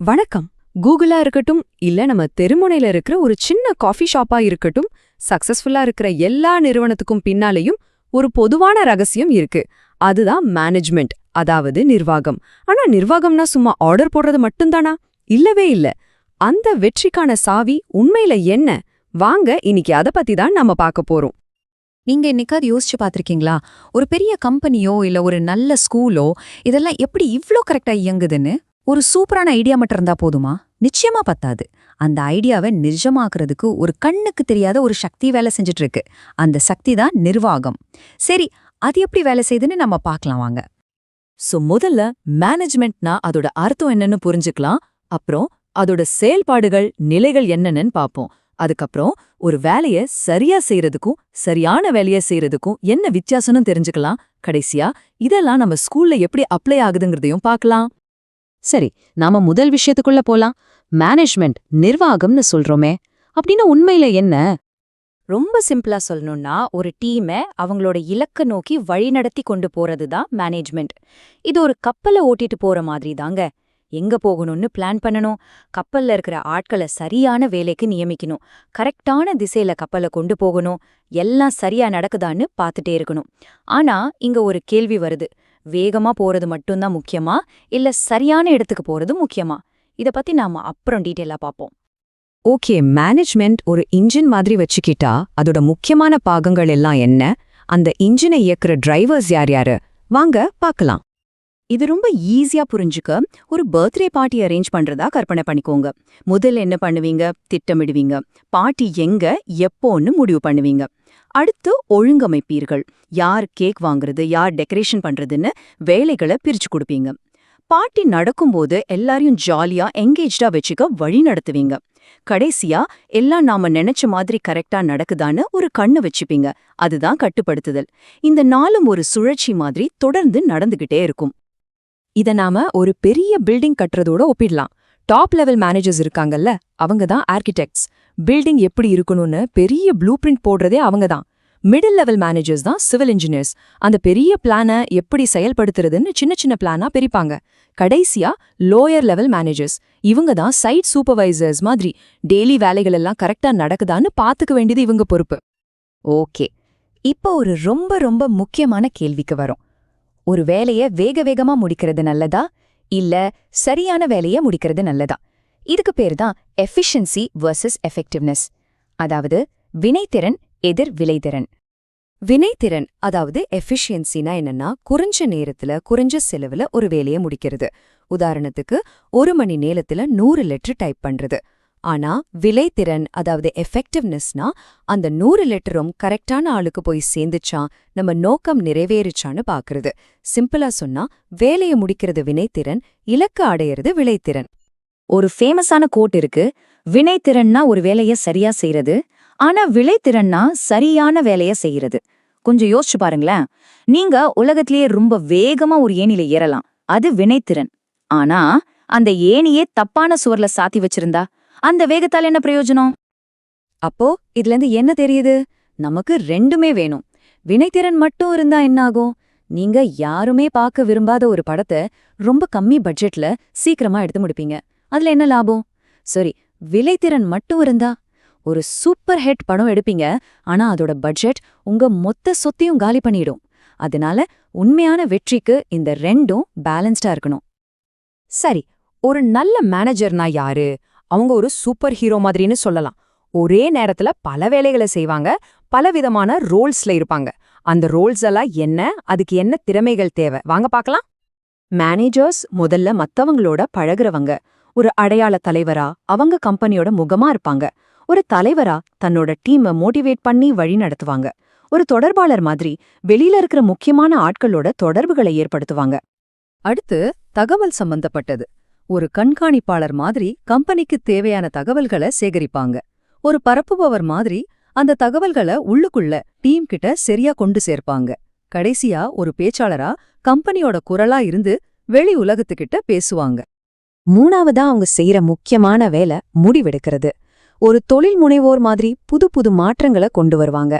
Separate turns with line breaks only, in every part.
வணக்கம். கூகுளா இருக்கட்டும் இல்ல நம்ம தெருமுனையில இருக்கிற ஒரு சின்ன காஃபி ஷாப்பா இருக்கட்டும் சக்சஸ்ஃபுல்லா இருக்கிற எல்லா நிறுவனத்துக்கும் பின்னாலேயும் ஒரு பொதுவான ரகசியம் இருக்கு. அதுதான் மேனேஜ்மெண்ட் அதாவது நிர்வாகம். ஆனா நிர்வாகம்னா சும்மா ஆர்டர் போடுறது மட்டும்தானா? இல்லவே இல்ல. அந்த வெற்றிக்கான சாவி உண்மையில என்ன? வாங்க இன்னைக்கு அத பத்தி தான் நம்ம பார்க்க போறோம்.
நீங்க இன்னைக்காது யோசிச்சு பார்த்துருக்கீங்களா? ஒரு பெரிய கம்பெனியோ இல்ல ஒரு நல்ல ஸ்கூலோ இதெல்லாம் எப்படி இவ்ளோ கரெக்டா இயங்குதுன்னு? ஒரு சூப்பரான ஐடியா மட்டும் இருந்தா போதுமா? நிச்சயமா பத்தாது. அந்த ஐடியாவை நிஜமாக்குறதுக்கு ஒரு கண்ணுக்கு தெரியாத ஒரு சக்தி வேலை செஞ்சுட்டு இருக்கு அந்த சக்தி தான் நிர்வாகம். சரி அது எப்படி வேலை செய்யுதுன்னு நம்ம பார்க்கலாம் வாங்க.
சோ முதல்ல மேனேஜ்மெண்ட்னா அதோட அர்த்தம் என்னன்னு புரிஞ்சுக்கலாம். அப்புறம் அதோட செயல்பாடுகள் நிலைகள் என்னன்னு பார்ப்போம். அதுக்கப்புறம் ஒரு வேலைய சரியா செய்யறதுக்கும் சரியான வேலைய செய்யறதுக்கும் என்ன வித்தியாசம்னு தெரிஞ்சுக்கலாம். கடைசியா இதெல்லாம் நம்ம ஸ்கூல்ல எப்படி அப்ளை ஆகுதுங்கிறதையும் பார்க்கலாம்.
சரி நாம முதல் விஷயத்துக்குள்ள போலாம். மேனேஜ்மெண்ட் நிர்வாகம்னு சொல்றோமே. அப்படின்னா உண்மையில என்ன?
ரொம்ப சிம்பிளா சொல்லணும்னா ஒரு டீமை அவங்களோட இலக்க நோக்கி வழிநடத்தி கொண்டு போறது தான் மேனேஜ்மெண்ட் இது ஒரு கப்பலை ஓட்டிட்டு போற மாதிரி தாங்க எங்க போகணும்னு பிளான் பண்ணணும். கப்பல்ல இருக்கிற ஆட்களை சரியான வேலைக்கு நியமிக்கணும். கரெக்டான திசையில கப்பலை கொண்டு போகணும். எல்லாம் சரியா நடக்குதான்னு பார்த்துட்டே இருக்கணும். ஆனா இங்க ஒரு கேள்வி வருது. வேகமா போறது மட்டும்தான் முக்கியமா? இல்ல சரியான இடத்துக்கு போறது முக்கியமா? இத பத்தி நாம அப்புறம் டீட்டெயிலா பார்ப்போம்
ஓகே மேனேஜ்மெண்ட் ஒரு இன்ஜின் மாதிரி வச்சுக்கிட்டா அதோட முக்கியமான பாகங்கள் எல்லாம் என்ன? அந்த இன்ஜினை இயக்குற டிரைவர்ஸ் யார் யாரு? வாங்க பார்க்கலாம்.
இது ரொம்ப ஈஸியா புரிஞ்சுக்க ஒரு பர்த்டே பார்ட்டி அரேஞ்ச் பண்றதா கற்பனை பண்ணிக்கோங்க. முதல்ல என்ன பண்ணுவீங்க? திட்டமிடுவீங்க. பார்ட்டி எங்க? எப்போன்னு முடிவு பண்ணுவீங்க. அடுத்து ஒழுங்கமைப்பீர்கள். யார் கேக் வாங்குறது? யார் டெக்கரேஷன் பண்றதுன்னு வேலைகளை பிரிச்சு கொடுப்பீங்க. பார்ட்டி நடக்கும்போது எல்லாரையும் ஜாலியா எங்கேஜ்டா வச்சுக்க வழி நடத்துவீங்க. கடைசியா எல்லாம் நாம நினைச்ச மாதிரி கரெக்டா நடக்குதான்னு ஒரு கண்ணு வச்சுப்பீங்க. அதுதான் கட்டுப்படுத்துதல். இந்த நாளும் ஒரு சுழற்சி மாதிரி தொடர்ந்து நடந்துகிட்டே இருக்கும்.
இத நாம ஒரு பெரிய பில்டிங் கட்டுறதோட ஒப்பிடலாம். டாப் லெவல் மேனேஜர்ஸ் இருக்காங்கல்ல அவங்க தான் ஆர்கிடெக்ட்ஸ் பில்டிங் எப்படி இருக்கணும்னு பெரிய ப்ளூ பிரிண்ட் போடுறதே அவங்க தான். மிடில் லெவல் மேனேஜர்ஸ் தான் சிவில் இன்ஜினியர்ஸ் அந்த பெரிய பிளானை எப்படி செயல்படுத்துறதுன்னு சின்ன சின்ன பிளானா பிரிப்பாங்க. கடைசியா லோயர் லெவல் மேனேஜர்ஸ் இவங்க தான் சைட் சூப்பர்வைசர்ஸ் மாதிரி டெய்லி வேலைகள் எல்லாம் கரெக்டா நடக்குதான்னு பாத்துக்க வேண்டியது இவங்க பொறுப்பு.
ஓகே இப்போ ஒரு ரொம்ப ரொம்ப முக்கியமான கேள்விக்கு வரும். ஒரு வேலையை வேக வேகமா முடிக்கிறது நல்லதா? இல்ல சரியான வேலைய முடிக்கிறது நல்லதா? இதுக்கு பேர் தான் எஃபிஷியன்சி வர்சஸ் எஃபெக்டிவ்னஸ் அதாவது வினைத்திறன் எதிர் விளைதிறன்.
வினைத்திறன் அதாவது எஃபிஷியன்சினா என்னன்னா குறைஞ்ச நேரத்துல குறைஞ்ச செலவுல ஒரு வேலையை முடிக்கிறது. உதாரணத்துக்கு ஒரு மணி நேரத்துல நூறு லெட்டர் டைப் பண்றது. ஆனா விலைத்திறன் அதாவது எஃபெக்டிவ்னஸ்னா அந்த நூறு லெட்டரும் கரெக்டான ஆளுக்கு போய் சேர்ந்துச்சா நம்ம நோக்கம் நிறைவேறுச்சான்னு பாக்குறது. சிம்பிளா சொன்னா வேலையை முடிக்கிறது வினைத்திறன் இலக்கு அடையிறது விளைத்திறன்.
ஒரு ஃபேமஸான கோட் இருக்கு வினைத்திறன்னா ஒரு வேலைய சரியா செய்யறது ஆனா விளைத்திறன்னா சரியான வேலைய செய்யறது கொஞ்சம் யோசிச்சு பாருங்களேன். நீங்க உலகத்திலேயே ரொம்ப வேகமா ஒரு ஏணில ஏறலாம் அது வினைத்திறன். ஆனா அந்த ஏணியே தப்பான சுவர்ல சாத்தி வச்சிருந்தா அந்த வேகத்தால என்ன பிரயோஜனம்?
அப்போ இதுல இருந்து என்ன தெரியுது? நமக்கு ரெண்டுமே வேணும். வினைத்திறன் மட்டும் இருந்தா என்ன ஆகும் நீங்க யாருமே பார்க்க விரும்பாத ஒரு படத்தை ரொம்ப கம்மி பட்ஜெட்ல சீக்கிரமா எடுத்து முடிப்பீங்க. அதுல என்ன லாபம்? சரி விலைத்திறன் மட்டும் இருந்தா ஒரு சூப்பர் ஹெட் படம் எடுப்பீங்க. ஆனா அதோட பட்ஜெட் உங்க மொத்த சொத்தையும் காலி பண்ணிடும். அதனால உண்மையான வெற்றிக்கு இந்த ரெண்டும் பேலன்ஸ்டா இருக்கணும். சரி ஒரு நல்ல மேனேஜர்னா யாரு? அவங்க ஒரு சூப்பர் ஹீரோ மாதிரின்னு சொல்லலாம். ஒரே நேரத்துல பல வேலைகளை செய்வாங்க பலவிதமான ரோல்ஸ்ல இருப்பாங்க. அந்த ரோல்ஸ் எல்லாம் என்ன அதுக்கு என்ன திறமைகள் தேவை? வாங்க பார்க்கலாம். மேனேஜர்ஸ் முதல்ல மத்தவங்களோட பழகுறவங்க. ஒரு அடையாள தலைவரா அவங்க கம்பெனியோட முகமா இருப்பாங்க. ஒரு தலைவரா தன்னோட டீமை மோட்டிவேட் பண்ணி வழி நடத்துவாங்க. ஒரு தொடர்பாளர் மாதிரி வெளியில இருக்கிற முக்கியமான ஆட்களோட தொடர்புகளை ஏற்படுத்துவாங்க. அடுத்து தகவல் சம்பந்தப்பட்டது. ஒரு கண்காணிப்பாளர் மாதிரி கம்பெனிக்கு தேவையான தகவல்களை சேகரிப்பாங்க. ஒரு பரப்புபவர் மாதிரி அந்த தகவல்களை உள்ளுக்குள்ள டீம் கிட்ட சரியா கொண்டு சேர்ப்பாங்க. கடைசியா ஒரு பேச்சாளரா கம்பெனியோட குரலா இருந்து வெளி உலகத்துக்கிட்ட பேசுவாங்க. மூணாவதா அவங்க செய்யற முக்கியமான வேலை முடிவெடுக்கிறது. ஒரு தொழில் முனைவோர் மாதிரி புது புது மாற்றங்களை கொண்டு வருவாங்க.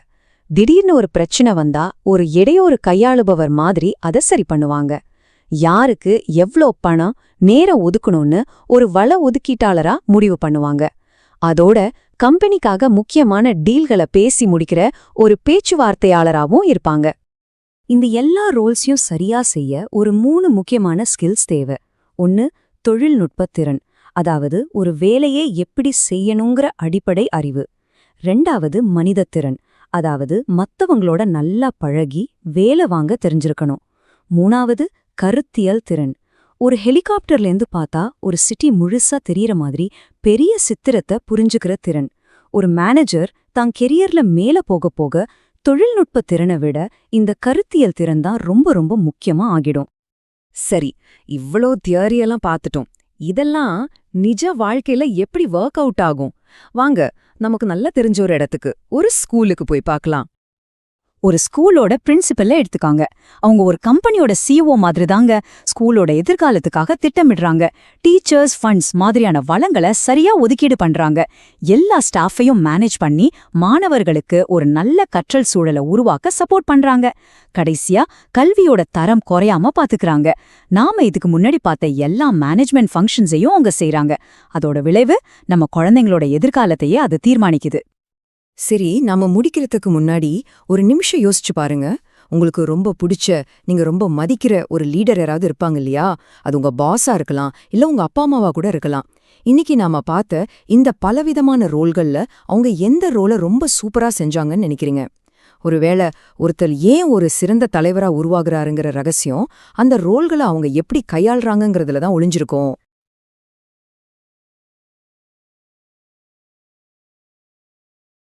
திடீர்னு ஒரு பிரச்சனை வந்தா ஒரு இடையோரு கையாளுபவர் மாதிரி அதை சரி பண்ணுவாங்க.
யாருக்கு எவ்ளோ பணம் நேரம் ஒதுக்கணும்னு ஒரு வள ஒதுக்கீட்டாளரா முடிவு பண்ணுவாங்க. அதோட கம்பெனிக்காக முக்கியமான டீல்களை பேசி முடிக்கிற ஒரு பேச்சுவார்த்தையாளராவும் இருப்பாங்க.
இந்த எல்லா ரோல்ஸையும் சரியா செய்ய ஒரு மூணு முக்கியமான ஸ்கில்ஸ் தேவை. ஒன்னு தொழில்நுட்ப திறன் அதாவது ஒரு வேலையை எப்படி செய்யணுங்கிற அடிப்படை அறிவு. ரெண்டாவது மனித திறன் அதாவது மத்தவங்களோட நல்லா பழகி வேலை வாங்க தெரிஞ்சிருக்கணும். மூணாவது கருத்தியல் திறன். ஒரு ஹெலிகாப்டர்லேருந்து பார்த்தா ஒரு சிட்டி முழுசா தெரியற மாதிரி பெரிய சித்திரத்தை புரிஞ்சுக்கிற திறன். ஒரு மேனேஜர் தான் கெரியர்ல மேல போக போக தொழில்நுட்ப திறனை விட இந்த கருத்தியல் திறன் தான் ரொம்ப ரொம்ப முக்கியமா ஆகிடும்.
சரி இவ்ளோ தியரியெல்லாம் பார்த்துட்டோம். இதெல்லாம் நிஜ வாழ்க்கையில எப்படி ஒர்க் அவுட் ஆகும்? வாங்க நமக்கு நல்லா தெரிஞ்ச ஒரு இடத்துக்கு ஒரு ஸ்கூலுக்கு போய் பார்க்கலாம்.
ஒரு ஸ்கூலோட பிரின்சிபல்ல எடுத்துக்காங்க. அவங்க ஒரு கம்பெனியோட சிஓ மாதிரி தாங்க ஸ்கூலோட எதிர்காலத்துக்காக திட்டமிடுறாங்க. டீச்சர்ஸ் ஃபண்ட்ஸ் மாதிரியான வளங்களை சரியா ஒதுக்கீடு பண்றாங்க. எல்லா ஸ்டாஃபையும் மேனேஜ் பண்ணி மாணவர்களுக்கு ஒரு நல்ல கற்றல் சூழலை உருவாக்க சப்போர்ட் பண்றாங்க. கடைசியா கல்வியோட தரம் குறையாம பாத்துக்கறாங்க. நாம இதுக்கு முன்னாடி பார்த்த எல்லா மேனேஜ்மெண்ட் ஃபங்க்ஷன்ஸையும் அவங்க செய்றாங்க. அதோட விளைவு நம்ம குழந்தைங்களோட எதிர்காலத்தையே அது தீர்மானிக்குது.
சரி நாம முடிக்கிறதுக்கு முன்னாடி ஒரு நிமிஷம் யோசிச்சு பாருங்க. உங்களுக்கு ரொம்ப பிடிச்ச நீங்க ரொம்ப மதிக்கிற ஒரு லீடர் யாராவது இருப்பாங்க இல்லையா? அது உங்க பாஸா இருக்கலாம் இல்ல உங்க அப்பா அம்மாவா கூட இருக்கலாம். இன்னைக்கு நாம பார்த்த இந்த பலவிதமான ரோல்கள்ல அவங்க எந்த ரோலை ரொம்ப சூப்பரா செஞ்சாங்கன்னு நினைக்கிறீங்க? ஒருவேளை ஒருத்தர் ஏன் ஒரு சிறந்த தலைவரா உருவாகிறாருங்கிற ரகசியம் அந்த ரோல்களை அவங்க எப்படி கையாள்றாங்கங்கிறதுல தான் ஒளிஞ்சிருக்கும்.